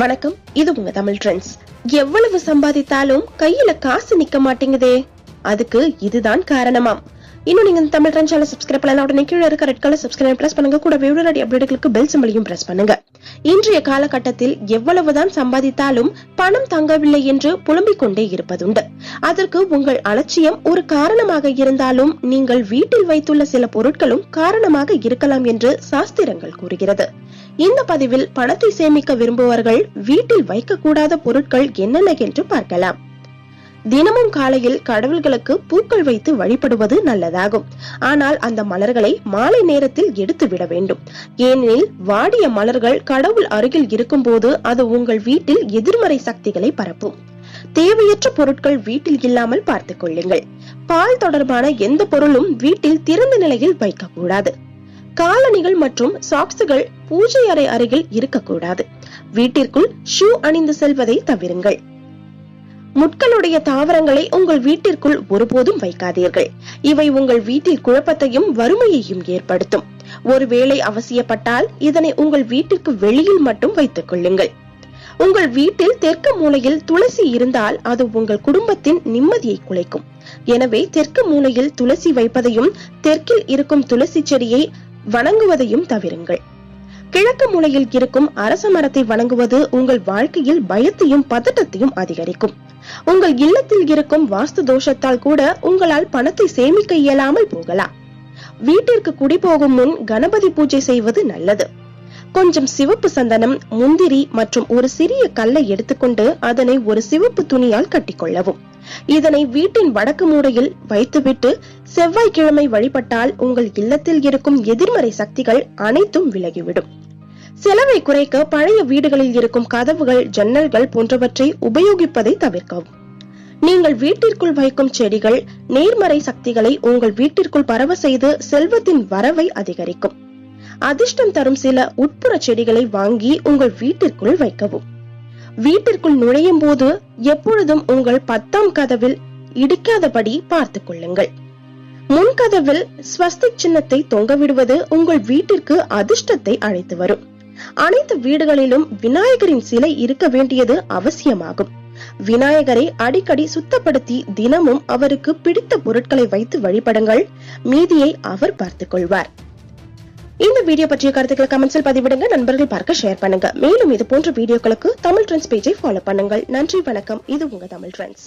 வணக்கம் இது உங்க தமிழ் ட்ரெண்ட்ஸ் எவ்வளவு சம்பாதித்தாலும் கையில காசு நிக்க மாட்டேங்குதே. அதுக்கு இதுதான் காரணமாம். இன்னும் நீங்க தமிழ் ட்ரெண்ட் சேனல் சப்ஸ்கிரைப் பண்ணலாம் உடனே கீழே இருக்க ரெட் கலர் சப்ஸ்கிரைப் பிரஸ் பண்ணுங்க. கூட வீடியோடைய அப்டேட்டுகளுக்கு பெல் சிம்பளையும் பிரஸ் பண்ணுங்க. இன்றைய காலகட்டத்தில் எவ்வளவுதான் சம்பாதித்தாலும் பணம் தங்கவில்லை என்று புலம்பிக் கொண்டே இருப்பதுண்டு. அதற்கு உங்கள் அலட்சியம் ஒரு காரணமாக இருந்தாலும் நீங்கள் வீட்டில் வைத்துள்ள சில பொருட்களும் காரணமாக இருக்கலாம் என்று சாஸ்திரங்கள் கூறுகிறது. இந்த பதிவில் பணத்தை சேமிக்க விரும்புவர்கள் வீட்டில் வைக்கக்கூடாத பொருட்கள் என்னென்ன என்று பார்க்கலாம். தினமும் காலையில் கடவுள்களுக்கு பூக்கள் வைத்து வழிபடுவது நல்லதாகும். ஆனால் அந்த மலர்களை மாலை நேரத்தில் எடுத்து விட வேண்டும். ஏனெனில் வாடிய மலர்கள் கடவுள் அருகில் இருக்கும்போது அது உங்கள் வீட்டில் எதிர்மறை சக்திகளை பரப்பும். தேவையற்ற பொருட்கள் வீட்டில் இல்லாமல் பார்த்துக் கொள்ளுங்கள். பால் தொடர்பான எந்த பொருளும் வீட்டில் திறந்த நிலையில் வைக்கக்கூடாது. காலணிகள் மற்றும் சாக்ஸுகள் பூஜை அறை அருகில் இருக்கக்கூடாது. வீட்டிற்குள் ஷூ அணிந்து செல்வதை தவிருங்கள். முட்களுடைய தாவரங்களை உங்கள் வீட்டிற்குள் ஒருபோதும் வைக்காதீர்கள். இவை உங்கள் வீட்டில் குழப்பத்தையும் வறுமையையும் ஏற்படுத்தும். ஒருவேளை அவசியப்பட்டால் இதனை உங்கள் வீட்டிற்கு வெளியில் மட்டும் வைத்துக் கொள்ளுங்கள். உங்கள் வீட்டில் தெற்கு மூலையில் துளசி இருந்தால் அது உங்கள் குடும்பத்தின் நிம்மதியை குலைக்கும். எனவே தெற்கு மூலையில் துளசி வைப்பதையும் தெற்கில் இருக்கும் துளசி செடியை வணங்குவதையும் தவிருங்கள். கிழக்கு மூலையில் இருக்கும் அரச மரத்தை வணங்குவது உங்கள் வாழ்க்கையில் பயத்தையும் பதட்டத்தையும் அதிகரிக்கும். உங்கள் இல்லத்தில் இருக்கும் வாஸ்து தோஷத்தால் கூட உங்களால் பணத்தை சேமிக்க இயலாமல் போகலாம். வீட்டிற்கு குடி போகும் முன் கணபதி பூஜை செய்வது நல்லது. கொஞ்சம் சிவப்பு சந்தனம் முந்திரி மற்றும் ஒரு சிறிய கல்லை எடுத்துக்கொண்டு அதனை ஒரு சிவப்பு துணியால் கட்டிக்கொள்ளவும். இதனை வீட்டின் வடக்கு மூலையில் வைத்துவிட்டு செவ்வாய்க்கிழமை வழிபட்டால் உங்கள் இல்லத்தில் இருக்கும் எதிர்மறை சக்திகள் அனைத்தும் விலகிவிடும். செலவை குறைக்க பழைய வீடுகளில் இருக்கும் கதவுகள் ஜன்னல்கள் போன்றவற்றை உபயோகிப்பதை தவிர்க்கவும். நீங்கள் வீட்டிற்குள் வைக்கும் செடிகள் நேர்மறை சக்திகளை உங்கள் வீட்டிற்குள் பரவ செய்து செல்வத்தின் வரவை அதிகரிக்கும். அதிர்ஷ்டம் தரும் சில உட்புற செடிகளை வாங்கி உங்கள் வீட்டிற்குள் வைக்கவும். வீட்டிற்குள் நுழையும் போது எப்பொழுதும் உங்கள் பத்தாம் கதவில் இடிக்காதபடி பார்த்துக் கொள்ளுங்கள். முன்கதவில் ஸ்வஸ்திக் சின்னத்தை தொங்கவிடுவது உங்கள் வீட்டிற்கு அதிர்ஷ்டத்தை அழைத்து வரும். அனைத்து வீடுகளிலும் விநாயகரின் சிலை இருக்க வேண்டியது அவசியமாகும். விநாயகரை அடிக்கடி சுத்தப்படுத்தி தினமும் அவருக்கு பிடித்த பொருட்களை வைத்து வழிபடுங்கள். மீதியை அவர் பார்த்துக் கொள்வார். இந்த வீடியோ பற்றிய கருத்துக்களை கமெண்ட்ஸில் பதிவிடுங்க. நண்பர்கள் பார்க்க ஷேர் பண்ணுங்க. மேலும் இது போன்ற வீடியோக்களுக்கு தமிழ் ட்ரெண்ட்ஸ் பேஜை ஃபாலோ பண்ணுங்கள். நன்றி வணக்கம். இது உங்க தமிழ் ட்ரெண்ட்ஸ்